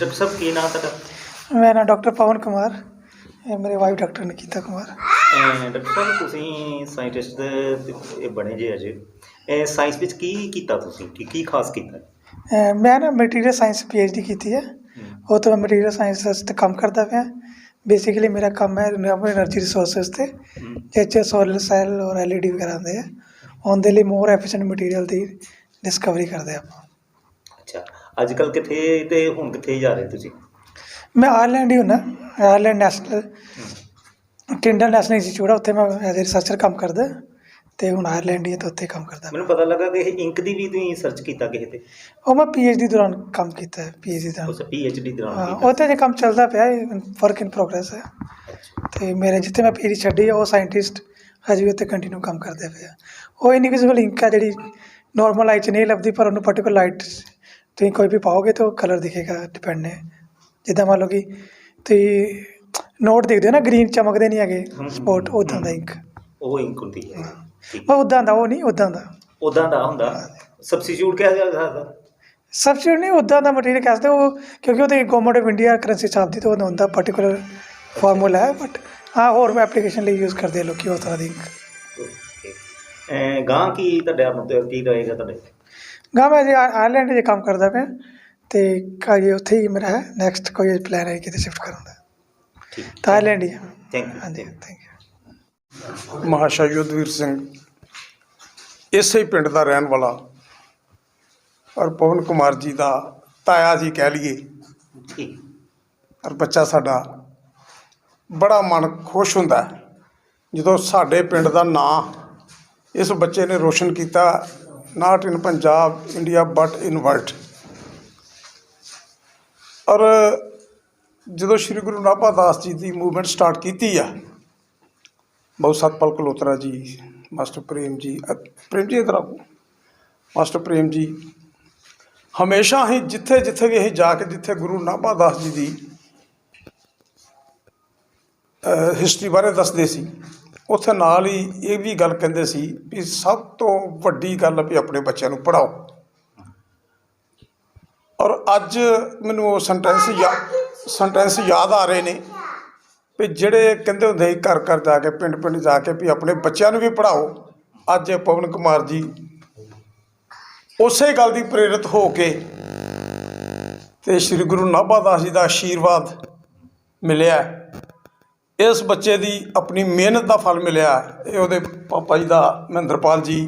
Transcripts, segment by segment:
Doctor ਸਾਹਿਬ ਕੀ ਨਾਮ ਤੁਹਾਡਾ? ਮੇਰਾ ਨਾਮ ਡਾਕਟਰ ਪਵਨ ਕੁਮਾਰ ਇਹ ਮੇਰੇ ਵਾਈਫ ਡਾਕਟਰ ਨਿਕੀਤਾ ਕੁਮਾਰ। ਅਹ ਡਾਕਟਰ ਸਾਹਿਬ ਤੁਸੀਂ ਸਾਇੰਟਿਸਟ ਇਹ ਬਣੇ ਜੇ ਅਜੇ। ਇਹ ਸਾਇੰਸ ਵਿੱਚ ਕੀ ਕੀਤਾ ਤੁਸੀਂ? ਕੀ ਕੀ ਖਾਸ ਕੀਤਾ? ਮੈਂ ਨਾ material science P H D ਕੀਤੀ ਹੈ। ਉਹ ਤੋਂ ਮੈਂ ਮਟੀਰੀਅਲ ਸਾਇੰਸ ਤੇ ਕੰਮ ਕਰਦਾ ਪਿਆ। ਬੇਸਿਕਲੀ ਮੇਰਾ ਕੰਮ ਹੈ ਰਿਨਿਊਏਬਲ એનર્ਜੀ ਰਿਸੋਰਸਸ ਤੇ ਹਮ, ਜਿਹਦੇ ਸੋਲਰ ਸੈੱਲ ਔਰ ਐਲ ਈ ਡੀ ਵਗੈਰਾ ਹੁੰਦੇ ਆ। ਉਹਦੇ ਲਈ ਮੋਰ ਐਫੀਸ਼ੀਐਂਟ ਮਟੀਰੀਅਲ ਦੀ ਡਿਸਕਵਰੀ ਕਰਦੇ ਆ ਆਪਾਂ। ਅੱਛਾ। ਅੱਜ ਕੱਲ ਕਿੱਥੇ ਤੇ ਹੁਣ ਕਿੱਥੇ ਜਾ ਰਹੇ ਤੁਸੀਂ? ਮੈਂ ਆਇਰਲੈਂਡ ਹੀ ਹੁੰਦਾ Ireland national Tyndall national institute ਆ ਉੱਥੇ ਮੈਂ ਐਜ਼ ਰਿਸਰਚਰ ਕੰਮ ਕਰਦਾ ਤੇ ਹੁਣ ਆਇਰਲੈਂਡ ਹੀ ਤੇ ਉੱਥੇ ਕੰਮ ਕਰਦਾ। ਮੈਨੂੰ ਪਤਾ ਲੱਗਾ ਕਿ ਇਹ ਇੰਕ ਦੀ ਵੀ ਤੁਸੀਂ ਸਰਚ ਕੀਤਾ ਕਿਸੇ ਤੇ? ਉਹ ਮੈਂ ਪੀਐਚਡੀ ਦੌਰਾਨ ਕੰਮ ਕੀਤਾ ਹੈ ਪੀਐਚਡੀ ਦੌਰਾਨ ਉਸ ਪੀਐਚਡੀ ਦੌਰਾਨ ਹਾਂ ਕੀਤਾ। ਤੇ ਜੇ ਕੰਮ ਚੱਲਦਾ ਪਿਆ ਵਰਕ ਇਨ ਪ੍ਰੋਗਰੈਸ ਹੈ ਤੇ ਮੇਰੇ ਜਿੱਥੇ ਮੈਂ ਪੀਜੀ ਛੱਡੀ ਆ, ਉਹ ਸਾਇੰਟਿਸਟ ਹਜੇ ਵੀ ਉੱਥੇ ਕੰਟੀਨਿਊ ਕੰਮ ਕਰਦੇ ਪਏ ਆ। ਉਹ ਇਨਵਿਜ਼ੀਬਲ ਇੰਕ ਆ ਜਿਹੜੀ ਨਾਰਮਲ ਆਈ ਚ ਨਹੀਂ ਲੱਭਦੀ ਪਰ ਉਹਨੂੰ ਪਾਰਟਿਕੂਲਰ ਲਾਈਟ ਤੁਸੀਂ ਕੋਈ ਵੀ ਪਾਓਗੇ ਤਾਂ ਉਹ ਕਲਰ ਦਿਖੇਗਾ ਡਿਪੈਂਡ ਨੇ। ਜਿੱਦਾਂ ਮੰਨ ਲਓ ਕਿ ਤੁਸੀਂ ਨੋਟ ਦੇਖਦੇ ਹੋ ਨਾ ਗ੍ਰੀਨ ਚਮਕਦੇ ਨਹੀਂ ਹੈਗੇ ਸਪੋਟ ਉਦਾਂ ਦਾ ਇੰਕ ਉਹ ਇੰਕ ਹੁੰਦੀ ਹੈ। ਉਹ ਉਦਾਂ ਦਾ ਉਹ ਨਹੀਂ ਉਦਾਂ ਦਾ। ਉਦਾਂ ਦਾ ਹੁੰਦਾ। ਸਬਸਟੀਟਿਊਟ ਕਿਹਾ ਜਾ ਸਕਦਾ। ਸਬਸਟੀਟਿਊਟ ਨਹੀਂ ਉਦਾਂ ਦਾ ਮਟੀਰੀਅਲ ਕਹਿੰਦੇ ਉਹ ਕਿਉਂਕਿ ਉਹਦੇ ਗਵਰਨਮੈਂਟ ਆਫ ਇੰਡੀਆ ਕਰੰਸੀ ਛਾਪਦੀ ਤਾਂ ਉਹਦਾ ਹੁੰਦਾ ਪਾਰਟਿਕੂਲਰ ਫਾਰਮੂਲਾ ਹੈ ਬਟ ਹਾਂ ਹੋਰ ਐਪਲੀਕੇਸ਼ਨ ਲਈ ਯੂਜ਼ ਕਰਦੇ ਲੋਕੀ ਉਸ ਤਰ੍ਹਾਂ ਦੀ ਇੰਕ ਗਾਂ ਕੀ ਤੁਹਾਡਾ ਮਤਲਬ ਕੀ ਰਹੇਗਾ ਤੁਹਾਡੇ? ਗਾ ਮੈਂ ਜੀ ਆਇਰਲੈਂਡ 'ਚ ਕੰਮ ਕਰਦਾ ਪਿਆ ਤੇ ਕਾਜੀ ਉੱਥੇ ਹੀ ਮੇਰਾ ਹੈ ਨੈਕਸਟ ਕੋਈ ਪਲਾਨ ਹੈ ਕਿਤੇ ਸ਼ਿਫਟ ਕਰਨ ਦਾ। ਠੀਕ। ਆਇਰਲੈਂਡ ਹੀ ਥੈਂਕ ਯੂ ਹਾਂਜੀ ਥੈਂਕ ਯੂ ਮਹਾਸ਼ਾ ਯੁੱਧਵੀਰ ਸਿੰਘ ਇਸੇ ਹੀ ਪਿੰਡ ਦਾ ਰਹਿਣ ਵਾਲਾ ਔਰ ਪਵਨ ਕੁਮਾਰ ਜੀ ਦਾ ਤਾਇਆ ਜੀ ਕਹਿ ਲਈਏ। ਠੀਕ ਔਰ ਬੱਚਾ ਸਾਡਾ ਬੜਾ ਮਨ ਖੁਸ਼ ਹੁੰਦਾ ਜਦੋਂ ਸਾਡੇ ਪਿੰਡ ਦਾ ਨਾਂ ਇਸ ਬੱਚੇ ਨੇ ਰੋਸ਼ਨ ਕੀਤਾ not in Punjab India but in world ਔਰ ਜਦੋਂ ਸ੍ਰੀ ਗੁਰੂ ਨਾਭਾ ਦਾਸ ਜੀ ਦੀ ਮੂਵਮੈਂਟ ਸਟਾਰਟ ਕੀਤੀ ਆ ਬਹੁਤ ਸਤਪਾਲ ਕਲੋਤਰਾ ਜੀ, ਮਾਸਟਰ ਪ੍ਰੇਮ ਜੀ ਪ੍ਰੇਮ ਜੀ ਇਧਰ ਆਓ, ਮਾਸਟਰ ਪ੍ਰੇਮ ਜੀ, ਹਮੇਸ਼ਾ ਹੀ ਜਿੱਥੇ ਜਿੱਥੇ ਵੀ ਅਸੀਂ ਜਾ ਕੇ ਜਿੱਥੇ ਗੁਰੂ ਨਾਭਾ ਦਾਸ ਜੀ ਦੀ ਹਿਸਟਰੀ ਬਾਰੇ ਦੱਸਦੇ ਸੀ ਉੱਥੇ ਨਾਲ ਹੀ ਇਹ ਵੀ ਗੱਲ ਕਹਿੰਦੇ ਸੀ ਵੀ ਸਭ ਤੋਂ ਵੱਡੀ ਗੱਲ ਵੀ ਆਪਣੇ ਬੱਚਿਆਂ ਨੂੰ ਪੜਾਓ ਔਰ ਅੱਜ ਮੈਨੂੰ ਉਹ ਸੈਂਟੈਂਸ ਯਾ ਸੈਂਟੈਂਸ ਯਾਦ ਆ ਰਹੇ ਨੇ ਵੀ ਜਿਹੜੇ ਕਹਿੰਦੇ ਹੁੰਦੇ ਸੀ ਘਰ ਘਰ ਜਾ ਕੇ, ਪਿੰਡ ਪਿੰਡ ਜਾ ਕੇ ਵੀ ਆਪਣੇ ਬੱਚਿਆਂ ਨੂੰ ਵੀ ਪੜਾਓ ਅੱਜ ਪਵਨ ਕੁਮਾਰ ਜੀ ਉਸੇ ਗੱਲ ਦੀ ਪ੍ਰੇਰਿਤ ਹੋ ਕੇ ਤੇ ਸ੍ਰੀ ਗੁਰੂ ਨਾਭਾ ਦਾਸ ਜੀ ਦਾ ਆਸ਼ੀਰਵਾਦ ਮਿਲਿਆ। ਇਸ ਬੱਚੇ ਦੀ ਆਪਣੀ ਮਿਹਨਤ ਦਾ ਫਲ ਮਿਲਿਆ। ਇਹ ਉਹਦੇ ਪਾਪਾ ਜੀ ਦਾ ਮਹਿੰਦਰਪਾਲ ਜੀ,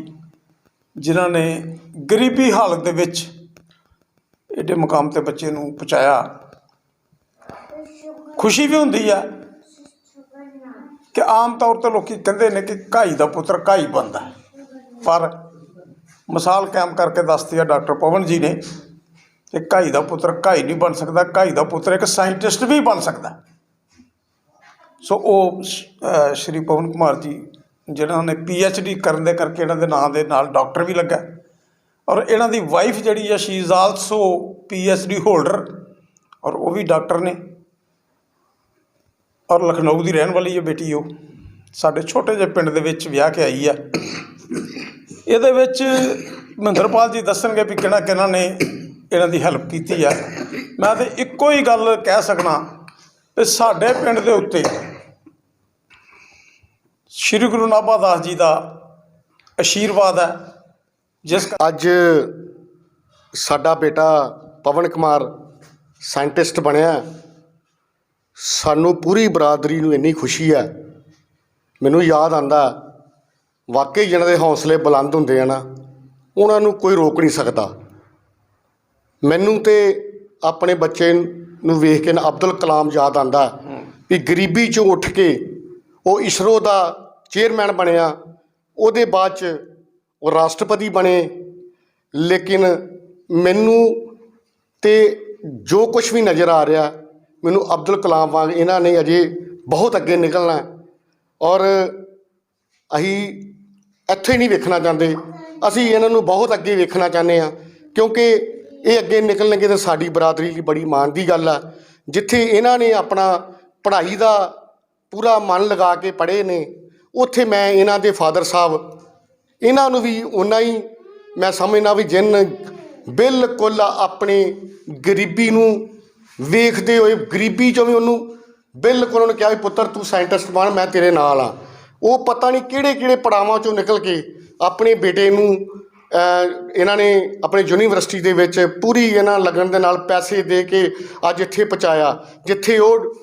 ਜਿਨ੍ਹਾਂ ਨੇ ਗਰੀਬੀ ਹਾਲਤ ਦੇ ਵਿੱਚ ਏਡੇ ਮੁਕਾਮ ਤੇ ਬੱਚੇ ਨੂੰ ਪਹੁੰਚਾਇਆ। ਖੁਸ਼ੀ ਵੀ ਹੁੰਦੀ ਆ ਕਿ ਆਮ ਤੌਰ ਤੇ ਲੋਕੀ ਕਹਿੰਦੇ ਨੇ ਕਿ ਘਾਈ ਦਾ ਪੁੱਤਰ ਘਾਈ ਬਣਦਾ ਪਰ ਮਿਸਾਲ ਕਾਇਮ ਕਰਕੇ ਦੱਸਦੀ ਆ ਡਾਕਟਰ ਪਵਨ ਜੀ ਨੇ ਕਿ ਘਾਈ ਦਾ ਪੁੱਤਰ ਘਾਈ ਨਹੀਂ ਬਣ ਸਕਦਾ। ਘਾਈ ਦਾ ਪੁੱਤਰ ਇੱਕ ਸਾਇੰਟਿਸਟ ਵੀ ਬਣ ਸਕਦਾ ਸੋ ਉਹ ਸ਼੍ਰੀ ਪਵਨ ਕੁਮਾਰ ਜੀ ਜਿਹਨਾਂ ਨੇ ਪੀ ਐਚ ਡੀ ਕਰਨ ਦੇ ਕਰਕੇ ਇਹਨਾਂ ਦੇ ਨਾਂ ਦੇ ਨਾਲ ਡਾਕਟਰ ਵੀ ਲੱਗਾ। ਔਰ ਇਹਨਾਂ ਦੀ ਵਾਈਫ ਜਿਹੜੀ ਆ she is also P H D holder ਔਰ ਉਹ ਵੀ ਡਾਕਟਰ ਨੇ। ਔਰ ਲਖਨਊ ਦੀ ਰਹਿਣ ਵਾਲੀ ਹੈ ਬੇਟੀ ਉਹ। ਸਾਡੇ ਛੋਟੇ ਜਿਹੇ ਪਿੰਡ ਦੇ ਵਿੱਚ ਵਿਆਹ ਕੇ ਆਈ ਆ। ਇਹਦੇ ਵਿੱਚ ਮਹਿੰਦਰਪਾਲ ਜੀ ਦੱਸਣਗੇ ਵੀ ਕਿਹਨਾਂ ਕਿਹਨਾਂ ਨੇ ਇਹਨਾਂ ਦੀ ਹੈਲਪ ਕੀਤੀ ਆ। ਮੈਂ ਤੇ ਇੱਕੋ ਹੀ ਗੱਲ ਕਹਿ ਸਕਣਾ ਕਿ ਸਾਡੇ ਪਿੰਡ ਦੇ ਉੱਤੇ ਸ੍ਰੀ ਗੁਰੂ ਨਾਭਾ ਦਾਸ ਜੀ ਦਾ ਆਸ਼ੀਰਵਾਦ ਹੈ, ਜਿਸ ਅੱਜ ਸਾਡਾ ਬੇਟਾ ਪਵਨ ਕੁਮਾਰ ਸਾਇੰਟਿਸਟ ਬਣਿਆ ਸਾਨੂੰ ਪੂਰੀ ਬਰਾਦਰੀ ਨੂੰ ਇੰਨੀ ਖੁਸ਼ੀ ਹੈ। ਮੈਨੂੰ ਯਾਦ ਆਂਦਾ ਵਾਕਈ ਜਿਹਨਾਂ ਦੇ ਹੌਸਲੇ ਬੁਲੰਦ ਹੁੰਦੇ ਆ ਨਾ, ਉਹਨਾਂ ਨੂੰ ਕੋਈ ਰੋਕ ਨਹੀਂ ਸਕਦਾ। ਮੈਨੂੰ ਤੇ ਆਪਣੇ ਬੱਚੇ ਨੂੰ ਵੇਖ ਕੇ ਨਾ ਅਬਦੁਲ ਕਲਾਮ ਯਾਦ ਆਂਦਾ ਵੀ ਗਰੀਬੀ ਚੋਂ ਉੱਠ ਕੇ ਉਹ ਇਸਰੋ ਦਾ ਚੇਅਰਮੈਨ ਬਣਿਆ, ਉਹਦੇ ਬਾਅਦ ਚ ਉਹ ਰਾਸ਼ਟਰਪਤੀ ਬਣੇ। ਲੇਕਿਨ ਮੈਨੂੰ ਤੇ ਜੋ ਕੁਝ ਵੀ ਨਜ਼ਰ ਆ ਰਿਹਾ, ਮੈਨੂੰ ਅਬਦੁਲ ਕਲਾਮ ਵਾਂਗ ਇਹਨਾਂ ਨੇ ਅਜੇ ਬਹੁਤ ਅੱਗੇ ਨਿਕਲਣਾ ਔਰ ਅਸੀਂ ਇੱਥੇ ਨਹੀਂ ਵੇਖਣਾ ਚਾਹੁੰਦੇ। ਅਸੀਂ ਇਹਨਾਂ ਨੂੰ ਬਹੁਤ ਅੱਗੇ ਵੇਖਣਾ ਚਾਹੁੰਦੇ ਆ ਕਿਉਂਕਿ ਇਹ ਅੱਗੇ ਨਿਕਲਣਗੇ ਤਾਂ ਸਾਡੀ ਬਰਾਦਰੀ ਲਈ ਬੜੀ ਮਾਣ ਦੀ ਗੱਲ ਆ। ਜਿੱਥੇ ਇਹਨਾਂ ਨੇ ਆਪਣਾ ਪੜ੍ਹਾਈ ਦਾ ਪੂਰਾ ਮਨ ਲਗਾ ਕੇ ਪੜ੍ਹੇ ਨੇ ਉੱਥੇ ਮੈਂ ਇਹਨਾਂ ਦੇ ਫਾਦਰ ਸਾਹਿਬ, ਇਹਨਾਂ ਨੂੰ ਵੀ ਉਨਾ ਹੀ ਮੈਂ ਸਮਝਣਾ ਵੀ ਜਿਨ ਬਿਲਕੁਲ ਆਪਣੇ ਗਰੀਬੀ ਨੂੰ ਵੇਖਦੇ ਹੋਏ, ਗਰੀਬੀ ਚੋਂ ਵੀ ਉਹਨੂੰ ਬਿਲਕੁਲ ਉਹਨੇ ਕਿਹਾ ਵੀ ਪੁੱਤਰ ਤੂੰ ਸਾਇੰਟਿਸਟ ਬਣ, ਮੈਂ ਤੇਰੇ ਨਾਲ ਆ ਉਹ ਪਤਾ ਨਹੀਂ ਕਿਹੜੇ ਕਿਹੜੇ ਪੜਾਵਾਂ ਚੋਂ ਨਿਕਲ ਕੇ ਆਪਣੇ ਬੇਟੇ ਨੂੰ ਇਹਨਾਂ ਨੇ ਆਪਣੇ ਯੂਨੀਵਰਸਿਟੀ ਦੇ ਵਿੱਚ ਪੂਰੀ ਇਹਨਾਂ ਲੱਗਣ ਦੇ ਨਾਲ ਪੈਸੇ ਦੇ ਕੇ ਅੱਜ ਇੱਥੇ ਪਹੁੰਚਾਇਆ, ਜਿੱਥੇ ਉਹ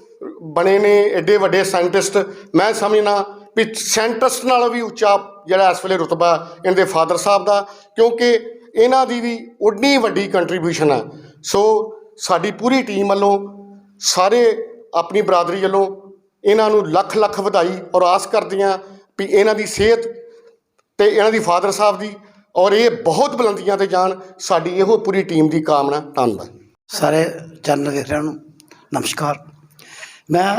ਬਣੇ ਨੇ ਐਡੇ ਵੱਡੇ ਸਾਇੰਟਿਸਟ। ਮੈਂ ਸਮਝਣਾ ਵੀ ਸਾਇੰਟਿਸਟ ਨਾਲੋਂ ਵੀ ਉੱਚਾ ਜਿਹੜਾ ਇਸ ਵੇਲੇ ਰੁਤਬਾ ਇਹਦੇ ਫਾਦਰ ਸਾਹਿਬ ਦਾ, ਕਿਉਂਕਿ ਇਹਨਾਂ ਦੀ ਵੀ ਉਨੀ ਵੱਡੀ ਕੰਟਰੀਬਿਊਸ਼ਨ ਆ। ਸੋ ਸਾਡੀ ਪੂਰੀ ਟੀਮ ਵੱਲੋਂ, ਸਾਰੇ ਆਪਣੀ ਬਰਾਦਰੀ ਵੱਲੋਂ ਇਹਨਾਂ ਨੂੰ ਲੱਖ ਲੱਖ ਵਧਾਈ ਔਰ ਆਸ ਕਰਦੇ ਹਾਂ ਵੀ ਇਹਨਾਂ ਦੀ ਸਿਹਤ ਤੇ ਇਹਨਾਂ ਦੀ ਫਾਦਰ ਸਾਹਿਬ ਦੀ ਔਰ ਇਹ ਬਹੁਤ ਬੁਲੰਦੀਆਂ ਤੇ ਜਾਣ, ਸਾਡੀ ਇਹੋ ਪੂਰੀ ਟੀਮ ਦੀ ਕਾਮਨਾ, ਧੰਨਵਾਦ। ਸਾਰੇ ਚੈਨਲ ਵੇਖ ਨੂੰ ਨਮਸਕਾਰ। ਮੈਂ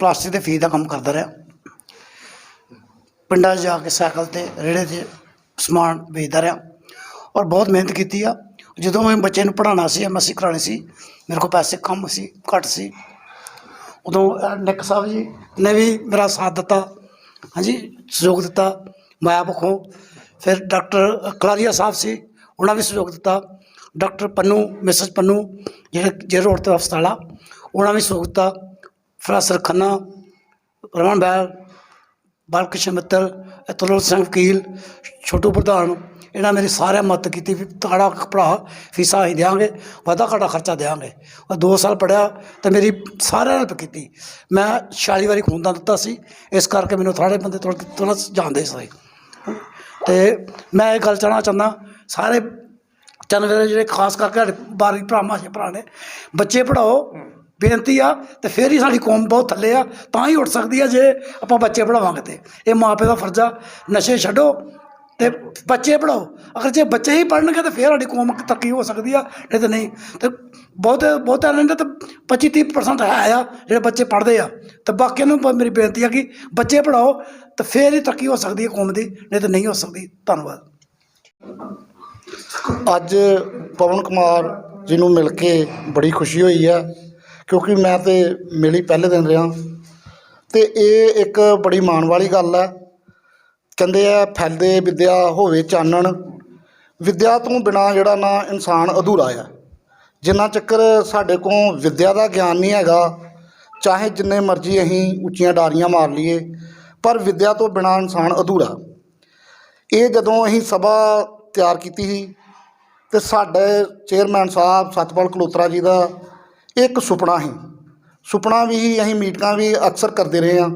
ਪਲਾਸਟਿਕ ਦੇ ਫੀ ਦਾ ਕੰਮ ਕਰਦਾ ਰਿਹਾ। ਪਿੰਡਾਂ 'ਚ ਜਾ ਕੇ ਸਾਈਕਲ ਤੇ ਰੇੜੇ ਤੇ ਸਮਾਨ ਵੇਚਦਾ ਰਿਹਾ ਔਰ ਬਹੁਤ ਮਿਹਨਤ ਕੀਤੀ ਆ। ਜਦੋਂ ਮੈਂ ਬੱਚੇ ਨੂੰ ਪੜ੍ਹਾਉਣਾ ਸੀ ਐਮਐਸਸੀ ਕਰਾਉਣੀ ਸੀ, ਮੇਰੇ ਕੋਲ ਪੈਸੇ ਕਮ ਸੀ, ਘੱਟ ਸੀ। ਉਦੋਂ ਨਿੱਕ ਸਾਹਿਬ ਜੀ ਨੇ ਵੀ ਮੇਰਾ ਸਾਥ ਦਿੱਤਾ, ਹਾਂਜੀ, ਸਹਿਯੋਗ ਦਿੱਤਾ ਮਾਇਆ ਪੱਖੋਂ ਫਿਰ ਡਾਕਟਰ ਕਲਾਰੀਆ ਸਾਹਿਬ ਸੀ, ਉਹਨਾਂ ਵੀ ਸਹਿਯੋਗ ਦਿੱਤਾ। ਡਾਕਟਰ ਪੰਨੂ, ਮਿਸਸ ਪੰਨੂ, ਜਿਹੜੇ ਜੇ ਰੋਡ ਤੇ ਹਸਪਤਾਲ ਆ, ਉਹਨਾਂ ਵੀ ਸਹਿਯੋਗ ਦਿੱਤਾ। ਫਰਾਸਰ ਖੰਨਾ, ਰਮਨ ਬੈਲ ਬਾਲਕ੍ਰਿਸ਼ਨ ਮਿੱਤਲ ਅਤੁਲ ਸਿੰਘ ਵਕੀਲ, ਛੋਟੂ ਪ੍ਰਧਾਨ, ਇਹਨਾਂ ਮੇਰੀ ਸਾਰਿਆਂ ਮਦਦ ਕੀਤੀ ਵੀ ਤੁਹਾਡਾ ਭਰਾ ਫੀਸਾਂ ਹੀ ਦਿਆਂਗੇ, ਵਾਧਾ ਘਾਟਾ ਖਰਚਾ ਦਿਆਂਗੇ। ਉਹ 2 ਸਾਲ ਪੜਿਆ ਤੇ ਮੇਰੀ ਸਾਰਿਆਂ ਨੇ ਕੀਤੀ। ਮੈਂ 46 ਵਾਰੀ ਖੂਨਦਾਨ ਦਿੱਤਾ ਸੀ, ਇਸ ਕਰਕੇ ਮੈਨੂੰ ਥੋੜ੍ਹੇ ਬੰਦੇ ਥੋੜ੍ਹਾ ਥੋੜ੍ਹਾ ਜਾਣਦੇ ਸੀ। ਤੇ ਮੈਂ ਇਹ ਗੱਲ ਚਾਹਣਾ ਚਾਹੁੰਦਾ, ਸਾਰੇ ਚੈਨਲ ਜਿਹੜੇ, ਖਾਸ ਕਰਕੇ ਸਾਡੇ ਬਾਰੀ ਭਰਾ ਮਾਸ਼ੇ ਭਰਾ ਨੇ, ਬੱਚੇ ਪੜਾਓ ਬੇਨਤੀ ਆ ਤੇ ਫਿਰ ਹੀ ਸਾਡੀ ਕੌਮ ਬਹੁਤ ਥੱਲੇ ਆ, ਤਾਂ ਹੀ ਉੱਠ ਸਕਦੀ ਆ ਜੇ ਆਪਾਂ ਬੱਚੇ ਪੜਾਵਾਂਗੇ ਤੇ। ਇਹ ਮਾਪੇ ਦਾ ਫਰਜ਼ ਆ, ਨਸ਼ੇ ਛੱਡੋ ਤੇ ਬੱਚੇ ਪੜਾਓ ਅਗਰ ਜੇ ਬੱਚੇ ਹੀ ਪੜਨਗੇ ਤਾਂ ਫਿਰ ਸਾਡੀ ਕੌਮ ਤਰੱਕੀ ਹੋ ਸਕਦੀ ਆ, ਨਹੀਂ ਤਾਂ ਨਹੀਂ। ਤੇ ਬਹੁਤ ਬਹੁਤ ਨੇ ਤਾਂ 25 30% ਹੈ ਆ ਜਿਹੜੇ ਬੱਚੇ ਪੜ੍ਹਦੇ ਆ। ਤੇ ਬਾਕੀਆਂ ਨੂੰ ਮੇਰੀ ਬੇਨਤੀ ਆ ਕਿ ਬੱਚੇ ਪੜਾਓ ਤਾਂ ਫਿਰ ਹੀ ਤਰੱਕੀ ਹੋ ਸਕਦੀ ਹੈ ਕੌਮ ਦੀ, ਨਹੀਂ ਤਾਂ ਨਹੀਂ ਹੋ ਸਕਦੀ। ਧੰਨਵਾਦ। ਅੱਜ ਪਵਨ ਕੁਮਾਰ ਜੀ ਨੂੰ ਮਿਲ ਕੇ ਬੜੀ ਖੁਸ਼ੀ ਹੋਈ ਹੈ ਕਿਉਂਕਿ ਮੈਂ ਤੇ ਮੇਲੀ ਪਹਿਲੇ ਦਿਨ ਰਿਹਾ। ਤੇ ਇਹ ਇੱਕ ਬੜੀ ਮਾਣ ਵਾਲੀ ਗੱਲ ਹੈ। ਕਹਿੰਦੇ ਆ, ਫੈਲਦੇ ਵਿਦਿਆ ਹੋਵੇ ਚਾਨਣ, ਵਿਦਿਆ ਤੋਂ ਬਿਨਾ ਜਿਹੜਾ ਨਾ ਇਨਸਾਨ ਅਧੂਰਾ ਆ। ਜਿੰਨਾ ਚੱਕਰ ਸਾਡੇ ਕੋਲ ਵਿਦਿਆ ਦਾ ਗਿਆਨ ਨਹੀਂ ਹੈਗਾ, ਚਾਹੇ ਜਿੰਨੇ ਮਰਜ਼ੀ ਅਸੀਂ ਉੱਚੀਆਂ ਡਾਰੀਆਂ ਮਾਰ ਲਈਏ, ਪਰ ਵਿਦਿਆ ਤੋਂ ਬਿਨਾ ਇਨਸਾਨ ਅਧੂਰਾ। ਇਹ ਜਦੋਂ ਅਸੀਂ ਸਭਾ ਤਿਆਰ ਕੀਤੀ ਸੀ, ਤੇ ਸਾਡੇ ਚੇਅਰਮੈਨ ਸਾਹਿਬ ਸਤਪਾਲ ਕਲੋਤਰਾ ਜੀ ਦਾ ਇਹ ਇੱਕ ਸੁਪਨਾ ਹੀ। ਸੁਪਨਾ ਵੀ ਸੀ, ਅਸੀਂ ਮੀਟਿੰਗਾਂ ਵੀ ਅਕਸਰ ਕਰਦੇ ਰਹੇ ਹਾਂ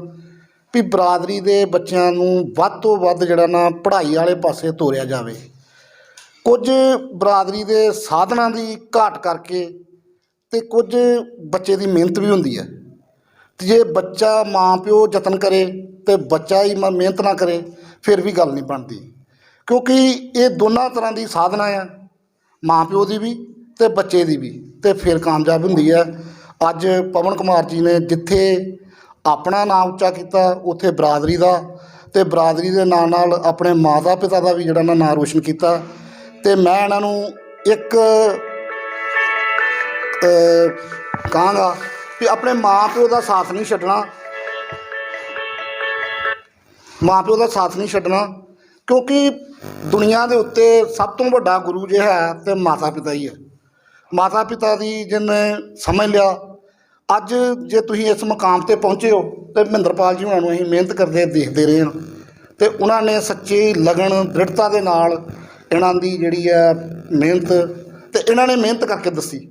ਵੀ ਬਰਾਦਰੀ ਦੇ ਬੱਚਿਆਂ ਨੂੰ ਵੱਧ ਤੋਂ ਵੱਧ ਜਿਹੜਾ ਨਾ ਪੜ੍ਹਾਈ ਵਾਲੇ ਪਾਸੇ ਤੋਰਿਆ ਜਾਵੇ। ਕੁਝ ਬਰਾਦਰੀ ਦੇ ਸਾਧਨਾਂ ਦੀ ਘਾਟ ਕਰਕੇ ਤੇ ਕੁਝ ਬੱਚੇ ਦੀ ਮਿਹਨਤ ਵੀ ਹੁੰਦੀ ਹੈ। ਤੇ ਜੇ ਬੱਚਾ ਮਾਂ ਪਿਓ ਯਤਨ ਕਰੇ ਤੇ ਬੱਚਾ ਹੀ ਮਿਹਨਤ ਨਾ ਕਰੇ ਫਿਰ ਵੀ ਗੱਲ ਨਹੀਂ ਬਣਦੀ। ਕਿਉਂਕਿ ਇਹ ਦੋਨਾਂ ਤਰ੍ਹਾਂ ਦੀ ਸਾਧਨਾ ਆ। ਮਾਂ ਪਿਓ ਦੀ ਵੀ ਤੇ ਬੱਚੇ ਦੀ ਵੀ। ਤੇ ਫਿਰ ਕਾਮਯਾਬ ਹੁੰਦੀ ਹੈ। ਅੱਜ ਪਵਨ ਕੁਮਾਰ ਜੀ ਨੇ ਜਿੱਥੇ ਆਪਣਾ ਨਾਮ ਉੱਚਾ ਕੀਤਾ, ਉੱਥੇ ਬਰਾਦਰੀ ਦਾ ਤੇ ਬਰਾਦਰੀ ਦੇ ਨਾਲ ਨਾਲ ਆਪਣੇ ਮਾਤਾ ਪਿਤਾ ਦਾ ਵੀ ਜਿਹੜਾ ਨਾ ਨਾਂ ਰੋਸ਼ਨ ਕੀਤਾ। ਤੇ ਮੈਂ ਇਹਨਾਂ ਨੂੰ ਇੱਕ ਕਹਾਂਗਾ ਵੀ ਆਪਣੇ ਮਾਂ ਪਿਓ ਦਾ ਸਾਥ ਨਹੀਂ ਛੱਡਣਾ। ਮਾਂ ਪਿਓ ਦਾ ਸਾਥ ਨਹੀਂ ਛੱਡਣਾ, ਕਿਉਂਕਿ ਦੁਨੀਆ ਦੇ ਉੱਤੇ ਸਭ ਤੋਂ ਵੱਡਾ ਗੁਰੂ ਜੇ ਹੈ ਤੇ ਮਾਤਾ ਪਿਤਾ ਹੀ ਹੈ। ਮਾਤਾ ਪਿਤਾ ਦੀ ਜਿਹਨੇ ਸਮਝ ਲਿਆ, ਅੱਜ ਜੇ ਤੁਸੀਂ ਇਸ ਮੁਕਾਮ ਤੇ ਪਹੁੰਚੇ ਹੋ, ਤੇ ਮਹਿੰਦਰਪਾਲ ਜੀ ਹੁਣਾਂ ਨੂੰ ਅਸੀਂ ਮਿਹਨਤ ਕਰਦੇ ਦੇਖਦੇ ਰਹੇ ਹਾਂ। ਤੇ ਉਹਨਾਂ ਨੇ ਸੱਚੀ ਲਗਨ ਦ੍ਰਿੜਤਾ ਦੇ ਨਾਲ ਇਹਨਾਂ ਦੀ ਜਿਹੜੀ ਹੈ ਮਿਹਨਤ, ਤੇ ਇਹਨਾਂ ਨੇ ਮਿਹਨਤ ਕਰਕੇ ਦੱਸੀ।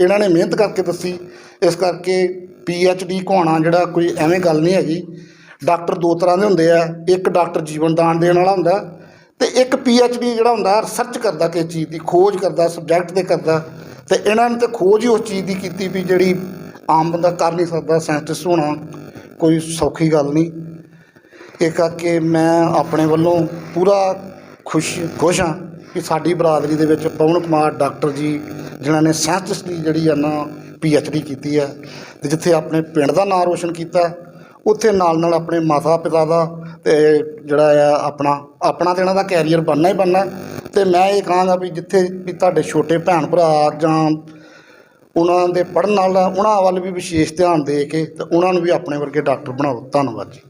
ਇਹਨਾਂ ਨੇ ਮਿਹਨਤ ਕਰਕੇ ਦੱਸੀ। ਇਸ ਕਰਕੇ ਪੀ ਐਚ ਡੀ ਕਹਾਉਣਾ ਜਿਹੜਾ ਕੋਈ ਐਵੇਂ ਗੱਲ ਨਹੀਂ ਹੈਗੀ। ਡਾਕਟਰ ਦੋ ਤਰ੍ਹਾਂ ਦੇ ਹੁੰਦੇ ਆ। ਇੱਕ ਡਾਕਟਰ ਜੀਵਨ ਦਾਨ ਦੇਣ ਵਾਲਾ ਹੁੰਦਾ ਤੇ ਇੱਕ ਪੀ ਐਚ ਡੀ ਜਿਹੜਾ ਹੁੰਦਾ ਰਿਸਰਚ ਕਰਦਾ ਕਿਸੇ ਚੀਜ਼ ਦੀ, ਖੋਜ ਕਰਦਾ ਸਬਜੈਕਟ ਤੇ ਕਰਦਾ, ਤੇ ਇਹਨਾਂ ਨੇ ਤੇ ਖੋਜ ਹੀ ਉਸ ਚੀਜ਼ ਦੀ ਕੀਤੀ ਵੀ ਜਿਹੜੀ ਆਮ ਬੰਦਾ ਕਰ ਨਹੀਂ ਸਕਦਾ ਸਾਇੰਟਿਸਟ ਹੋਣਾ ਕੋਈ ਸੌਖੀ ਗੱਲ ਨਹੀਂ। ਇਹ ਕਰਕੇ ਮੈਂ ਆਪਣੇ ਵੱਲੋਂ ਪੂਰਾ ਖੁਸ਼ ਖੁਸ਼ ਹਾਂ ਕਿ ਸਾਡੀ ਬਰਾਦਰੀ ਦੇ ਵਿੱਚ ਪਵਨ ਕੁਮਾਰ, ਡਾਕਟਰ ਜੀ, ਜਿਨ੍ਹਾਂ ਨੇ ਸਾਇੰਟਿਸਟ ਦੀ ਜਿਹੜੀ ਆ ਨਾ ਪੀ ਐਚ ਡੀ ਕੀਤੀ ਹੈ ਤੇ ਜਿੱਥੇ ਆਪਣੇ ਪਿੰਡ ਦਾ ਨਾਮ ਰੋਸ਼ਨ ਕੀਤਾ, ਉੱਥੇ ਨਾਲ ਨਾਲ ਆਪਣੇ ਮਾਤਾ ਪਿਤਾ ਦਾ ਤੇ ਜਿਹੜਾ ਆ ਆਪਣਾ ਆਪਣਾ ਤੇ ਇਹਨਾਂ ਦਾ ਕੈਰੀਅਰ ਬਣਨਾ ਹੀ ਬਣਨਾ ਤੇ ਮੈਂ ਇਹ ਕਹਾਂਗਾ ਵੀ ਜਿੱਥੇ ਵੀ ਤੁਹਾਡੇ ਛੋਟੇ ਭੈਣ ਭਰਾ ਜਾਂ ਉਹਨਾਂ ਦੇ ਪੜ੍ਹਨ ਨਾਲ ਉਹਨਾਂ ਵੱਲ ਵੀ ਵਿਸ਼ੇਸ਼ ਧਿਆਨ ਦੇ ਕੇ ਤੇ ਉਹਨਾਂ ਨੂੰ ਵੀ ਆਪਣੇ ਵਰਗੇ ਡਾਕਟਰ ਬਣਾਓ। ਧੰਨਵਾਦ ਜੀ।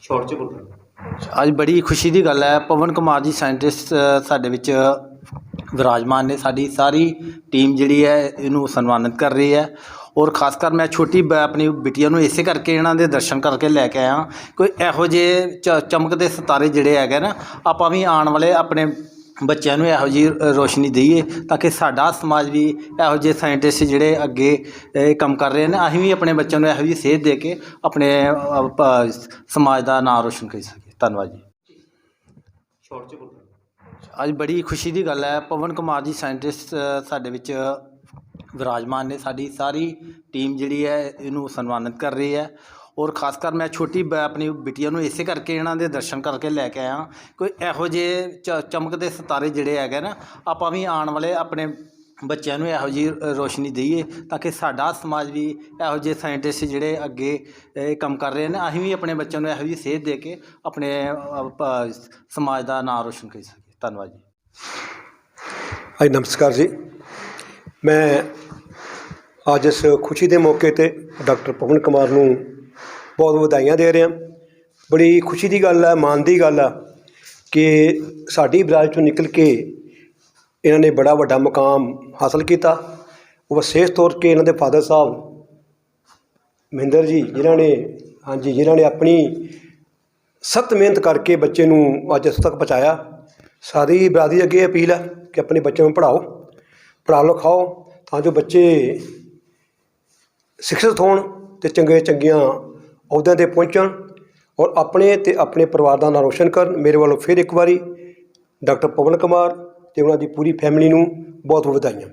ਸ਼ਾਰਟ ਚ ਬੋਲੋ। ਅੱਜ ਬੜੀ ਖੁਸ਼ੀ ਦੀ ਗੱਲ ਹੈ। ਪਵਨ ਕੁਮਾਰ ਜੀ ਸਾਇੰਟਿਸਟ ਸਾਡੇ ਵਿੱਚ ਵਿਰਾਜਮਾਨ ਨੇ। ਸਾਡੀ ਸਾਰੀ ਟੀਮ ਜਿਹੜੀ ਹੈ ਇਹਨੂੰ ਸਨਮਾਨਿਤ ਕਰ ਰਹੀ ਹੈ। ਔਰ ਖਾਸ ਕਰ ਮੈਂ ਛੋਟੀ ਬ- ਆਪਣੀ ਬਿਟੀਆਂ ਨੂੰ ਇਸੇ ਕਰਕੇ ਇਹਨਾਂ ਦੇ ਦਰਸ਼ਨ ਕਰਕੇ ਲੈ ਕੇ ਆਇਆ। ਕੋਈ ਇਹੋ ਜਿਹੇ ਚ- ਚਮਕਦੇ ਸਿਤਾਰੇ ਜਿਹੜੇ ਹੈਗੇ ਨਾ ਆਪਾਂ ਵੀ ਆਉਣ ਵਾਲੇ ਆਪਣੇ ਬੱਚਿਆਂ ਨੂੰ ਇਹੋ ਜਿਹੀ ਅ, ਰੋਸ਼ਨੀ ਦਈਏ ਤਾਂ ਕਿ ਸਾਡਾ ਸਮਾਜ ਵੀ ਇਹੋ ਜਿਹੇ ਸਾਇੰਟਿਸਟ ਜਿਹੜੇ ਅੱਗੇ ਇਹ ਕੰਮ ਕਰ ਰਹੇ ਨੇ ਅਸੀਂ ਵੀ ਆਪਣੇ ਬੱਚਿਆਂ ਨੂੰ ਇਹੋ ਜਿਹੀ ਸੇਧ ਦੇ ਕੇ ਆਪਣੇ ਅ, ਪ- ਸਮਾਜ ਦਾ ਨਾਮ ਰੋਸ਼ਨ ਕਰ ਸਕੀਏ। ਧੰਨਵਾਦ ਜੀ। ਅੱਜ ਬੜੀ ਖੁਸ਼ੀ ਦੀ ਗੱਲ ਹੈ। ਪਵਨ ਕੁਮਾਰ ਜੀ ਸਾਇੰਟਿਸਟ ਸਾਡੇ ਵਿੱਚ ਵਿਰਾਜਮਾਨ ਨੇ ਸਾਡੀ ਸਾਰੀ ਟੀਮ ਜਿਹੜੀ ਹੈ ਇਹਨੂੰ ਸਨਮਾਨਿਤ ਕਰ ਰਹੀ ਹੈ ਔਰ ਖਾਸ ਕਰ ਮੈਂ ਛੋਟੀ ਬ- ਆਪਣੀ ਬਿਟੀਆਂ ਨੂੰ ਇਸੇ ਕਰਕੇ ਇਹਨਾਂ ਦੇ ਦਰਸ਼ਨ ਕਰਕੇ ਲੈ ਕੇ ਆਇਆ ਕੋਈ ਇਹੋ ਜਿਹੇ ਚ- ਚਮਕਦੇ ਸਿਤਾਰੇ ਜਿਹੜੇ ਹੈਗੇ ਨਾ ਆਪਾਂ ਵੀ ਆਉਣ ਵਾਲੇ ਆਪਣੇ ਬੱਚਿਆਂ ਨੂੰ ਇਹੋ ਜਿਹੀ ਅ, ਰੋਸ਼ਨੀ ਦਈਏ ਤਾਂ ਕਿ ਸਾਡਾ ਸਮਾਜ ਵੀ ਇਹੋ ਜਿਹੇ ਸਾਇੰਟਿਸਟ ਜਿਹੜੇ ਅੱਗੇ ਇਹ ਕੰਮ ਕਰ ਰਹੇ ਨੇ ਅਸੀਂ ਵੀ ਆਪਣੇ ਬੱਚਿਆਂ ਨੂੰ ਇਹੋ ਜਿਹੀ ਸੇਧ ਦੇ ਕੇ ਆਪਣੇ ਅ, ਪ- ਸਮਾਜ ਦਾ ਨਾਮ ਰੋਸ਼ਨ ਕਰ ਸਕੀਏ ਧੰਨਵਾਦ ਜੀ ਹਾਂਜੀ ਨਮਸਕਾਰ ਜੀ ਮੈਂ ਅੱਜ ਇਸ ਖੁਸ਼ੀ ਦੇ ਮੌਕੇ ਤੇ ਡਾਕਟਰ ਪਵਨ ਕੁਮਾਰ ਨੂੰ ਬਹੁਤ ਵਧਾਈਆਂ ਦੇ ਰਿਹਾ। ਬੜੀ ਖੁਸ਼ੀ ਦੀ ਗੱਲ ਹੈ ਮਾਣ ਦੀ ਗੱਲ ਆ ਕਿ ਸਾਡੀ ਬਰਾਜ ਚੋਂ ਨਿਕਲ ਕੇ ਇਹਨਾਂ ਨੇ ਬੜਾ ਵੱਡਾ ਮੁਕਾਮ ਹਾਸਲ ਕੀਤਾ। ਉਹ ਵਿਸ਼ੇਸ਼ ਤੌਰ ਤੇ ਇਹਨਾਂ ਦੇ ਫਾਦਰ ਸਾਹਿਬ ਮਹਿੰਦਰ ਜੀ, ਜਿਨ੍ਹਾਂ ਨੇ ਹਾਂਜੀ, ਜਿਨ੍ਹਾਂ ਨੇ ਆਪਣੀ ਸਖਤ ਮਿਹਨਤ ਕਰਕੇ ਬੱਚੇ ਨੂੰ ਅੱਜ ਇਸ ਤੱਕ ਪਹੁੰਚਾਇਆ। ਸਾਰੀ ਬਰਾਦਰੀ ਅੱਗੇ ਅਪੀਲ ਹੈ ਕਿ ਆਪਣੇ ਬੱਚਿਆਂ ਨੂੰ ਪੜ੍ਹਾਓ। ਪੜ੍ਹਾ ਲਿਖਾਓ ਤਾਂ ਜੋ ਬੱਚੇ ਸਿੱਖਿਅਤ ਹੋਣ ਤੇ ਚੰਗੇ ਚੰਗੀਆਂ ਅਹੁਦਿਆਂ ਤੇ ਪਹੁੰਚਣ ਔਰ ਆਪਣੇ ਤੇ ਆਪਣੇ ਪਰਿਵਾਰ ਦਾ ਨਾਂ ਰੋਸ਼ਨ ਕਰਨ। ਮੇਰੇ ਵੱਲੋਂ ਫਿਰ ਇੱਕ ਵਾਰੀ ਡਾਕਟਰ ਪਵਨ ਕੁਮਾਰ ਤੇ ਉਹਨਾਂ ਦੀ ਪੂਰੀ ਫੈਮਿਲੀ ਨੂੰ ਬਹੁਤ ਬਹੁਤ ਵਧਾਈਆਂ।